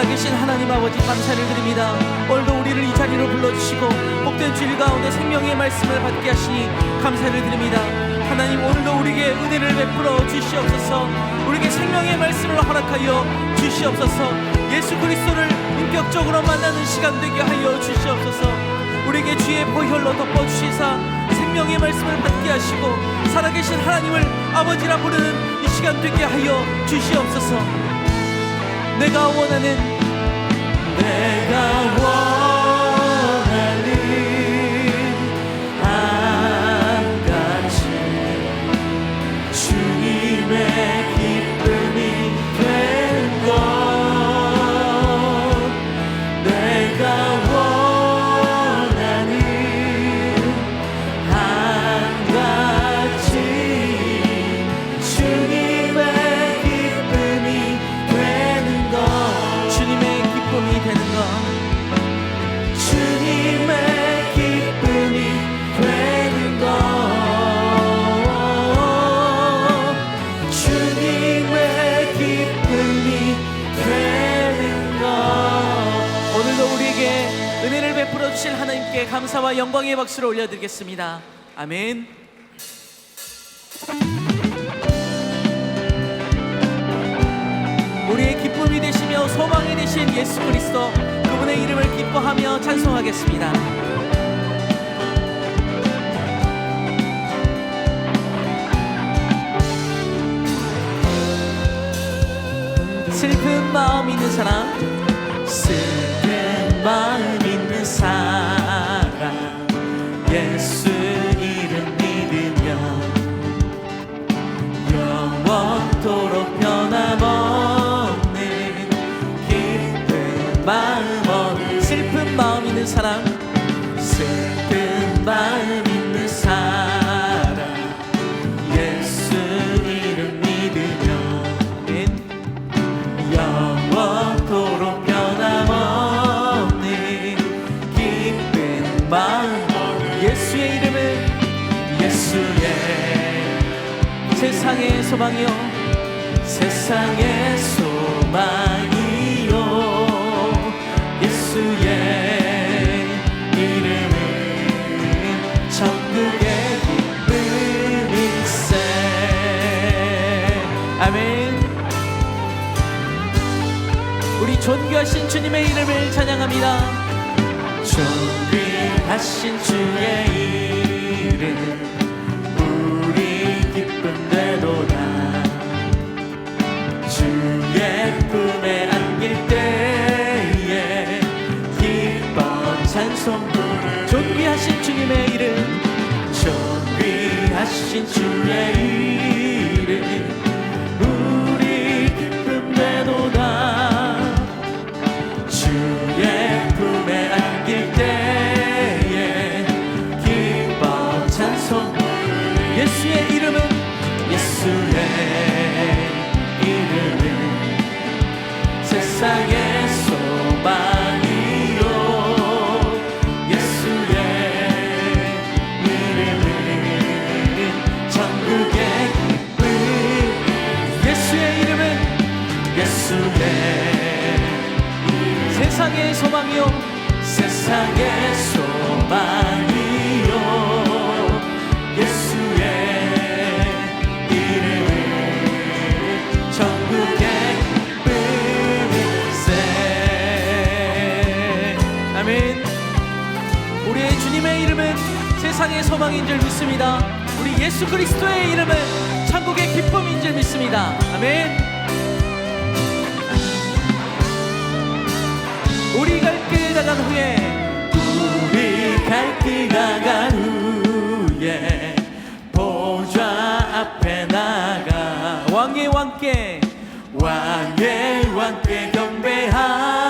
살아계신 하나님 아버지 감사를 드립니다. 오늘도 우리를 이 자리로 불러주시고 복된 주일 가운데 생명의 말씀을 받게 하시니 감사를 드립니다. 하나님 오늘도 우리에게 은혜를 베풀어 주시옵소서 우리에게 생명의 말씀을 허락하여 주시옵소서 예수 그리스도를 인격적으로 만나는 시간 되게 하여 주시옵소서 우리에게 주의 보혈로 덮어주시사 생명의 말씀을 받게 하시고 살아계신 하나님을 아버지라 부르는 이 시간 되게 하여 주시옵소서 내가 원하는 내 감사와 영광의 박수를 올려드리겠습니다. 아멘. 우리의 기쁨이 되시며 소망이 되신 예수 그리스도 그분의 이름을 기뻐하며 찬송하겠습니다. 슬픈 마음 있는 사람 세상의 소망이요. 세상의 소망이요. 예수의 이름은 천국의 기쁨일세. 아멘. 우리 존귀하신 주님의 이름을 찬양합니다. 존귀하신 주의 이름. 성분을 존귀하신 주님의 이름 존귀하신 주의 이름. 우리의 주님의 이름은 세상의 소망인 줄 믿습니다. 우리 예수 그리스도의 이름은 천국의 기쁨인 줄 믿습니다. 아멘. 우리 갈길 나간 후에 우리 갈길 나간 후에 보좌 앞에 나가 왕의 왕께 왕의 왕께 경배하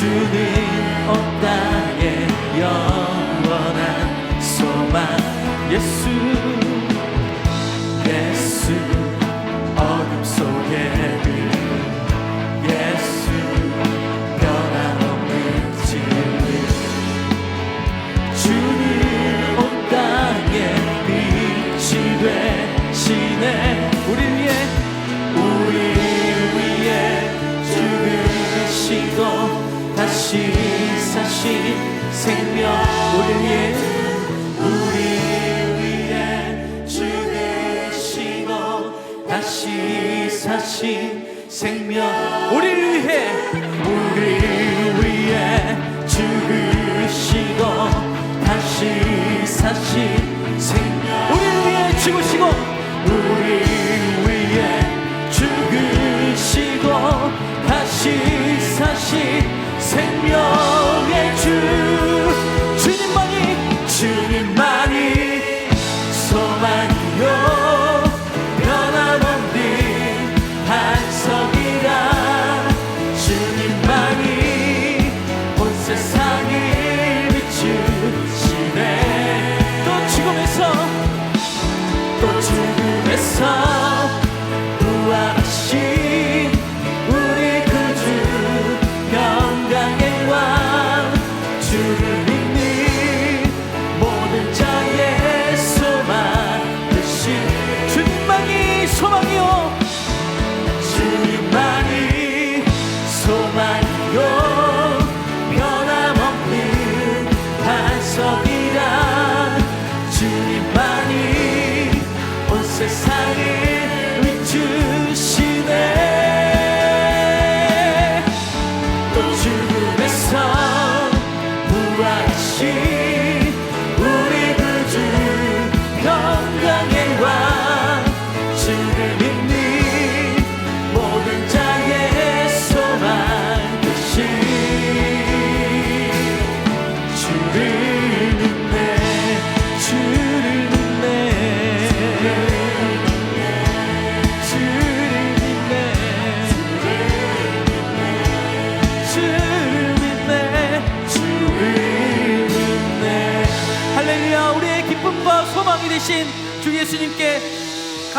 주님 다시 사신 생명 우리 위해 우리 위해 주 되시고 다시 사신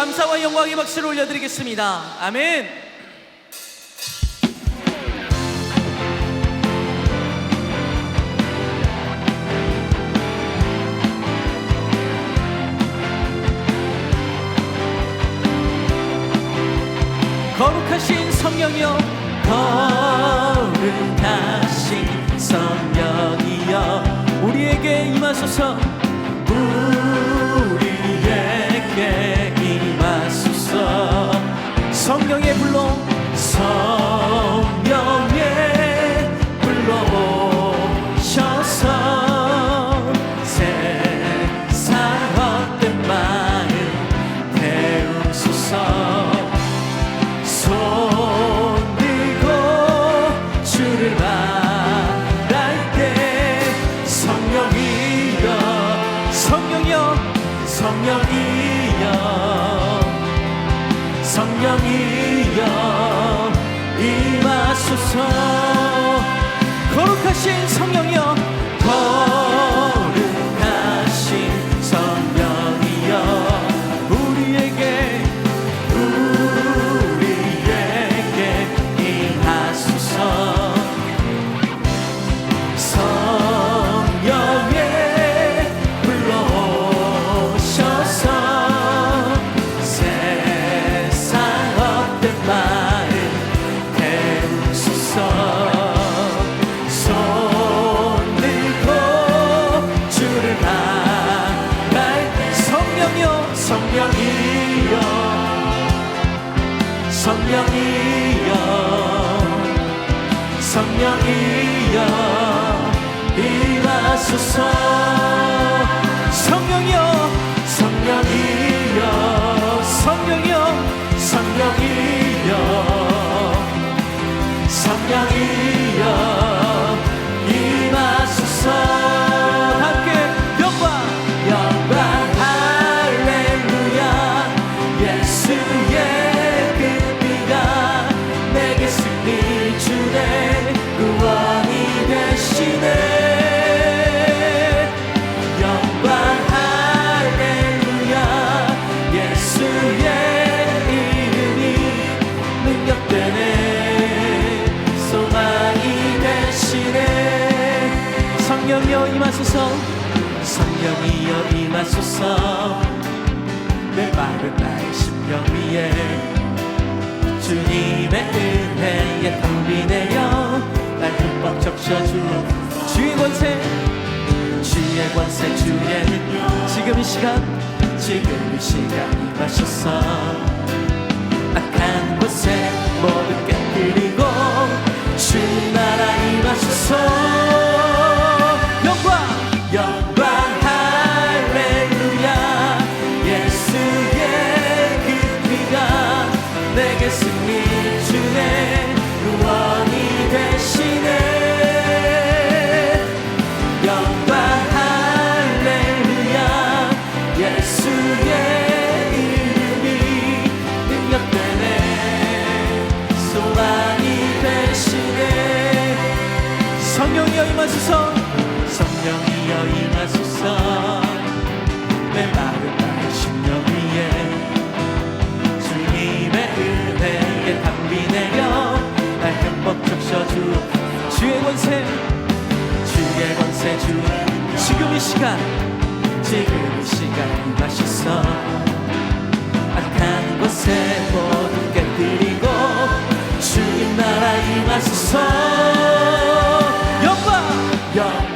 감사와 영광의 박수를 올려드리겠습니다. 아멘. 거룩하신 성령이여 거룩하신 성령이여 우리에게 임하소서 성령이여 성령이여 임하소서. 거룩하신 성령이여 성령이여 성령이여 일하소서. 성령이여 성령이여 성령이여 성령이여 성령이여. 심령이여 임하소서. 내 마른 나의 심령 위에 주님의 은혜에 담비내어 날 흠뻑 적셔주어. 주의 권세 주의 권세 주의 능력. 지금 이 시간 지금 이 시간 임하소서. 악한 곳에 모두 깨뜨리고 주 나라 임하소서. 대신에 성령이여 임하소서. 성령이여 임하소서. 내 마른 나의 심령 위에 주님의 은혜에 담비 내려 날 행복 적셔주 주의 권세 주의 권세 주. 지금 이 시간 지금 이 시간 임하소서. 악한 곳에 모두 깨뜨리고 나라 임하소서 영광! 영광!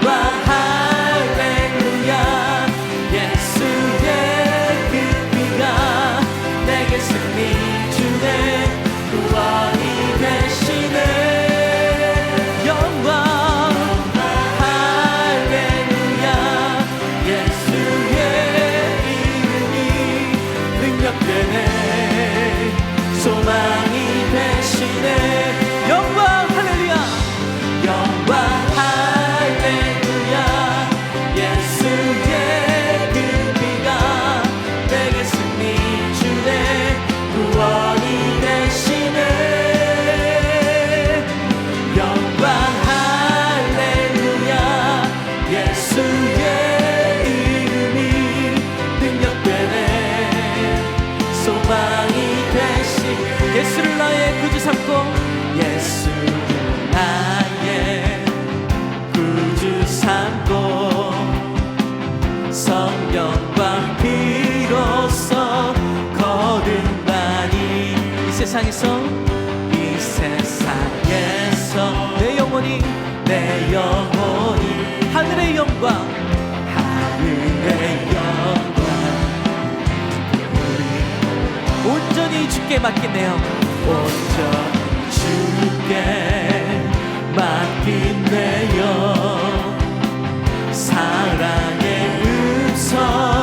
영혼이 내 영혼이 하늘의 영광 하늘의 영광. 우리 온전히 주께 맡기네요. 온전히 주께 맡기네요. 사랑의 음성.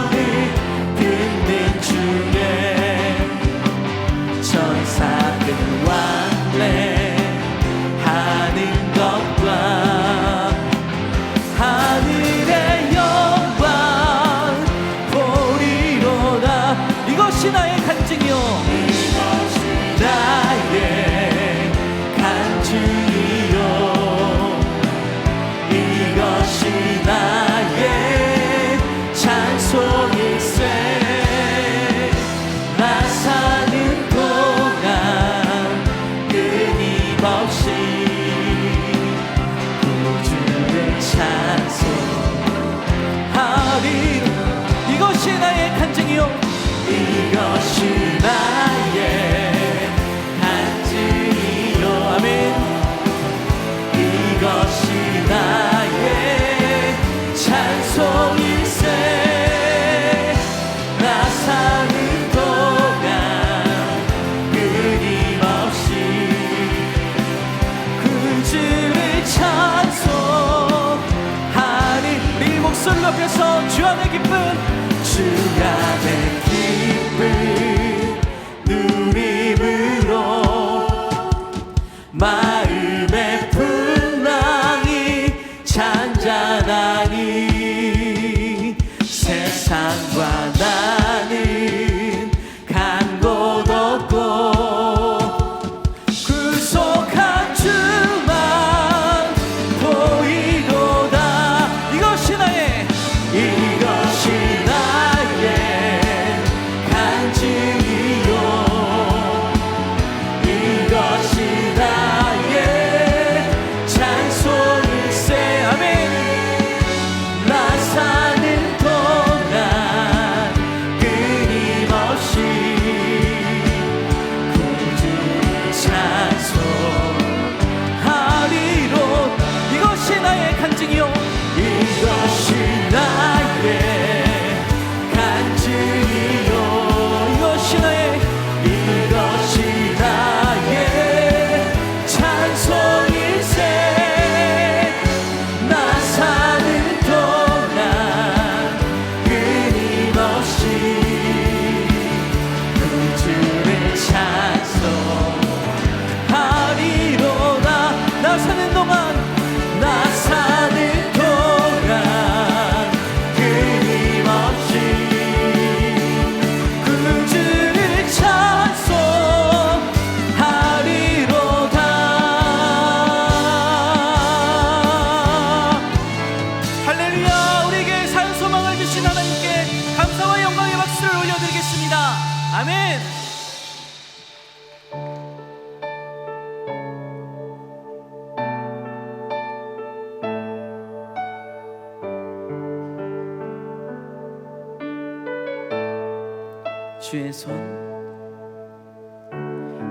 주의 손.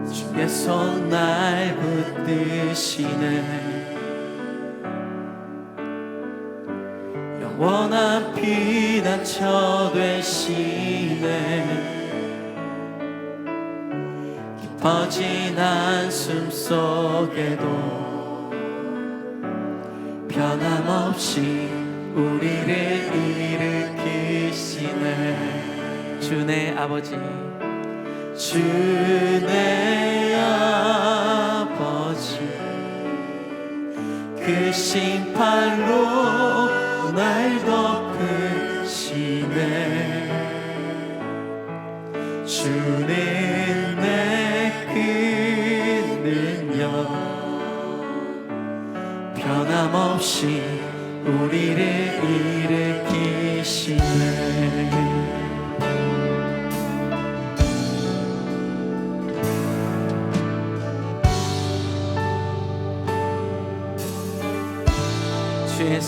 주의 손 날 붙드시네. 영원한 피난처 되시네. 깊어진 한숨 속에도 변함없이 우리를 일으키시네 주내 아버지. 주내 아버지. 그 심판로 날 덮으시네. 주는 내그 능력 변함없이 우리를 일으키시네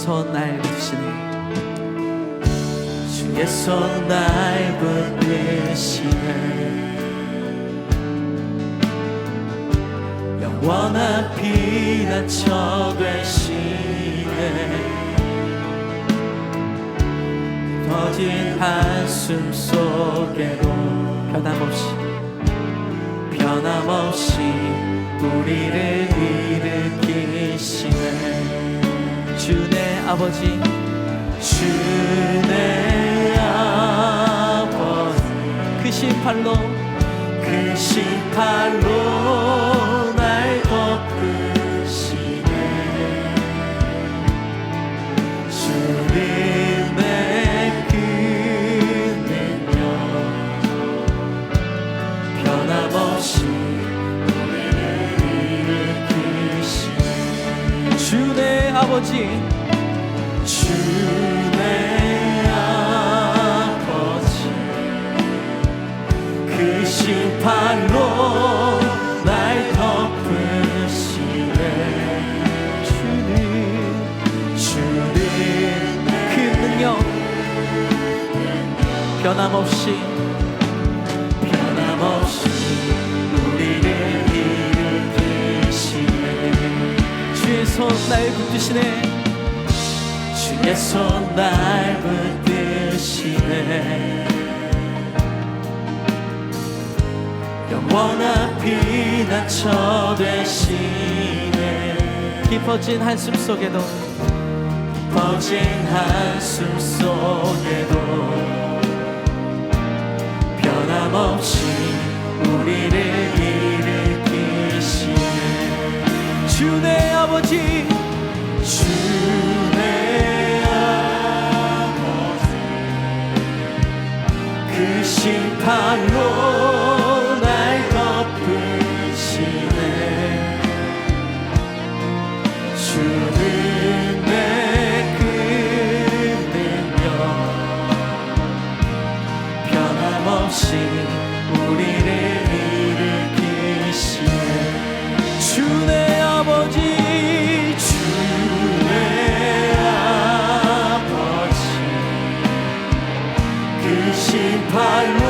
손날 주의 손날 붙드시네. 영원한 피난처 되시네. 터진 한숨 속에도 변함없이 변함없이 우리를 일으키시네 아버지. 주내 아버지. 그 심판로 그 심판로 날 덮으시네. 주는 내그 능력 변함없이 일으키시네. 주내 아버지 변함없이 변함없이 우리를 일으키시네. 주의 손 날 붙드시네. 주의 손 날 붙드시네. 영원한 피난처 되시네. 깊어진 한숨 속에도 퍼진 한숨 속에도 변함없이 우리를 일으키시네 주내 아버지 주내 아버지. 그 심판로 변함없이 우리를 일으키시네. 주내 아버지 주의 아버지. 그 심판로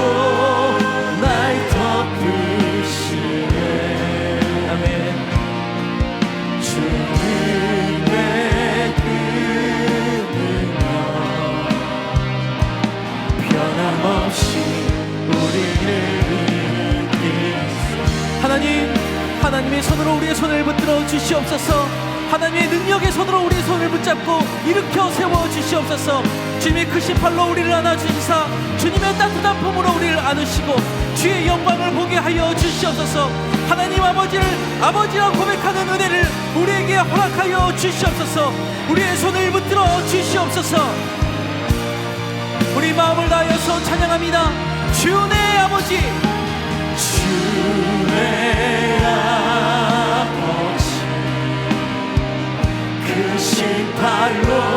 손으로 우리의 손을 붙들어 주시옵소서. 하나님의 능력의 손으로 우리의 손을 붙잡고 일으켜 세워 주시옵소서. 주님의 크신 팔로 우리를 안아주시사 주님의 따뜻한 품으로 우리를 안으시고 주의 영광을 보게 하여 주시옵소서. 하나님 아버지를 아버지라 고백하는 은혜를 우리에게 허락하여 주시옵소서. 우리의 손을 붙들어 주시옵소서. 우리 마음을 다하여서 찬양합니다. 주의 아버지. 주의 아버지 심판